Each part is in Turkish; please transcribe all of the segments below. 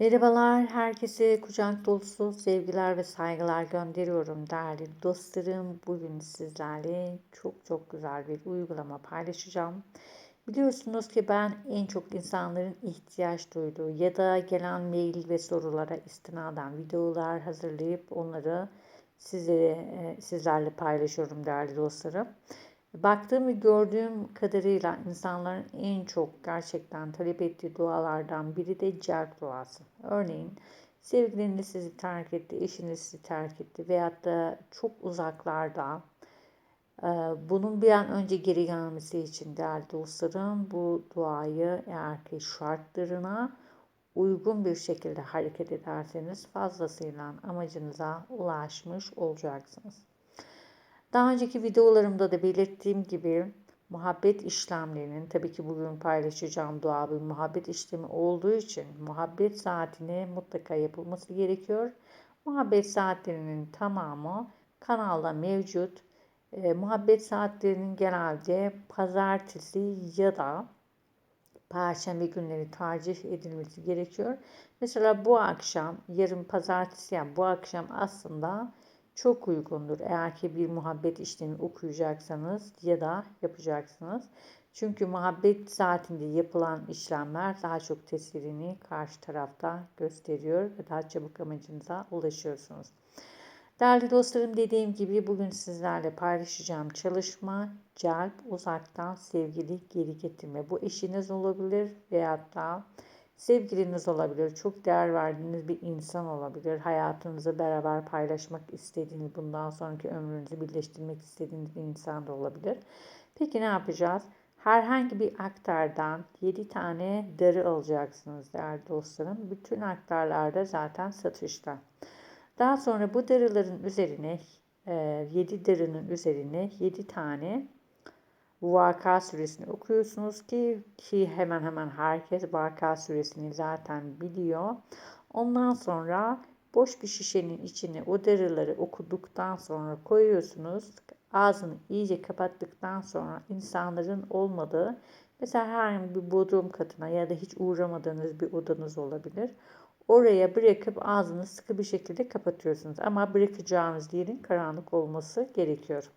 Merhabalar, herkese kucak dolusu sevgiler ve saygılar gönderiyorum değerli dostlarım. Bugün sizlerle çok çok güzel bir uygulama paylaşacağım. Biliyorsunuz ki ben en çok insanların ihtiyaç duyduğu ya da gelen mail ve sorulara istinaden videolar hazırlayıp onları sizlere, sizlerle paylaşıyorum değerli dostlarım. Baktığım ve gördüğüm kadarıyla insanların en çok gerçekten talep ettiği dualardan biri de celp duası. Örneğin sevgiliniz sizi terk etti, eşiniz sizi terk etti veyahut da çok uzaklarda e, bunun bir an önce geri gelmesi için değerli dostlarım bu duayı eğer ki şartlarına uygun bir şekilde hareket ederseniz fazlasıyla amacınıza ulaşmış olacaksınız. Daha önceki videolarımda da belirttiğim gibi muhabbet işlemlerinin tabii ki bugün paylaşacağım dua bir muhabbet işlemi olduğu için muhabbet saatine mutlaka yapılması gerekiyor. Muhabbet saatlerinin tamamı kanalda mevcut. E, muhabbet saatlerinin genelde pazartesi ya da perşembe günleri tercih edilmesi gerekiyor. Mesela bu akşam, yarın pazartesi yani bu akşam aslında çok uygundur. Eğer ki bir muhabbet işlemi okuyacaksanız ya da yapacaksınız. Çünkü muhabbet saatinde yapılan işlemler daha çok tesirini karşı tarafta gösteriyor ve daha çabuk amacınıza ulaşıyorsunuz. Değerli dostlarım dediğim gibi bugün sizlerle paylaşacağım çalışma celp uzaktan sevgili geri getirme. Bu eşiniz olabilir veyahut da Sevgiliniz olabilir, çok değer verdiğiniz bir insan olabilir, hayatınızı beraber paylaşmak istediğiniz, bundan sonraki ömrünüzü birleştirmek istediğiniz bir insan da olabilir. Peki ne yapacağız? Herhangi bir aktardan 7 tane darı alacaksınız değerli dostlarım. Bütün aktarlarda zaten satışta. Daha sonra bu darıların üzerine 7 darının üzerine 7 tane Vaka suresini okuyorsunuz ki ki hemen hemen herkes Vaka suresini zaten biliyor. Ondan sonra boş bir şişenin içine o derileri okuduktan sonra koyuyorsunuz. Ağzını iyice kapattıktan sonra insanların olmadığı mesela herhangi bir bodrum katına ya da hiç uğramadığınız bir odanız olabilir. Oraya bırakıp ağzını sıkı bir şekilde kapatıyorsunuz. Ama bırakacağınız yerin karanlık olması gerekiyor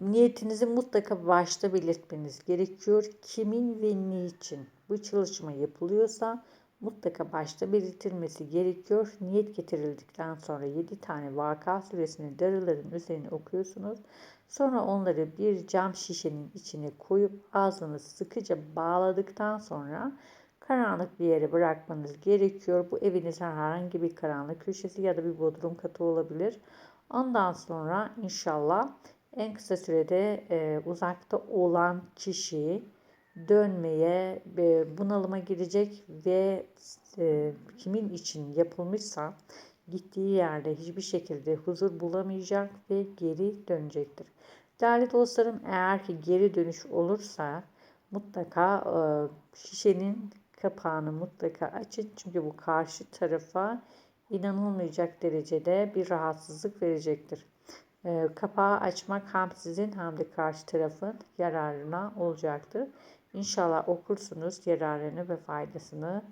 niyetinizi mutlaka başta belirtmeniz gerekiyor. Kimin ve niçin bu çalışma yapılıyorsa mutlaka başta belirtilmesi gerekiyor. Niyet getirildikten sonra 7 tane vaka süresini darıların üzerine okuyorsunuz. Sonra onları bir cam şişenin içine koyup ağzını sıkıca bağladıktan sonra karanlık bir yere bırakmanız gerekiyor. Bu evinizin herhangi bir karanlık köşesi ya da bir bodrum katı olabilir. Ondan sonra inşallah en kısa sürede e, uzakta olan kişi dönmeye ve bunalıma girecek ve e, kimin için yapılmışsa gittiği yerde hiçbir şekilde huzur bulamayacak ve geri dönecektir. Değerli dostlarım eğer ki geri dönüş olursa mutlaka e, şişenin kapağını mutlaka açın. Çünkü bu karşı tarafa inanılmayacak derecede bir rahatsızlık verecektir. E, kapağı açmak hem sizin hem de karşı tarafın yararına olacaktır. İnşallah okursunuz yararını ve faydasını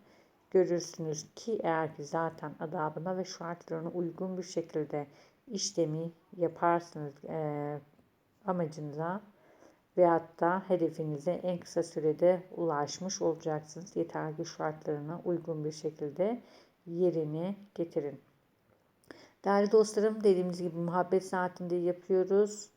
görürsünüz ki eğer ki zaten adabına ve şartlarına uygun bir şekilde işlemi yaparsınız e, amacınıza veyahut da hedefinize en kısa sürede ulaşmış olacaksınız. Yeter ki şartlarına uygun bir şekilde yerini getirin. Değerli dostlarım dediğimiz gibi muhabbet saatinde yapıyoruz.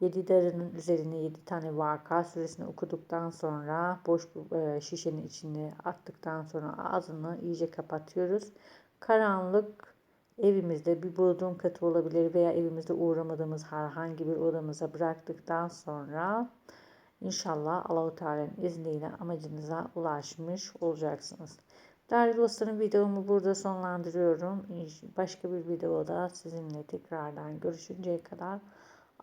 7 darının üzerine 7 tane vaka süresini okuduktan sonra boş e, şişenin içine attıktan sonra ağzını iyice kapatıyoruz. Karanlık evimizde bir bodrum katı olabilir veya evimizde uğramadığımız herhangi bir odamıza bıraktıktan sonra inşallah Allahu Teala'nın izniyle amacınıza ulaşmış olacaksınız. Değerli dostlarım videomu burada sonlandırıyorum. Başka bir videoda sizinle tekrardan görüşünceye kadar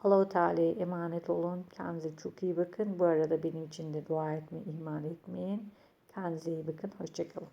Allahu Teala'ya emanet olun. Kendinize çok iyi bakın. Bu arada benim için de dua etmeyi ihmal etmeyin. Kendinize iyi bakın. Hoşçakalın.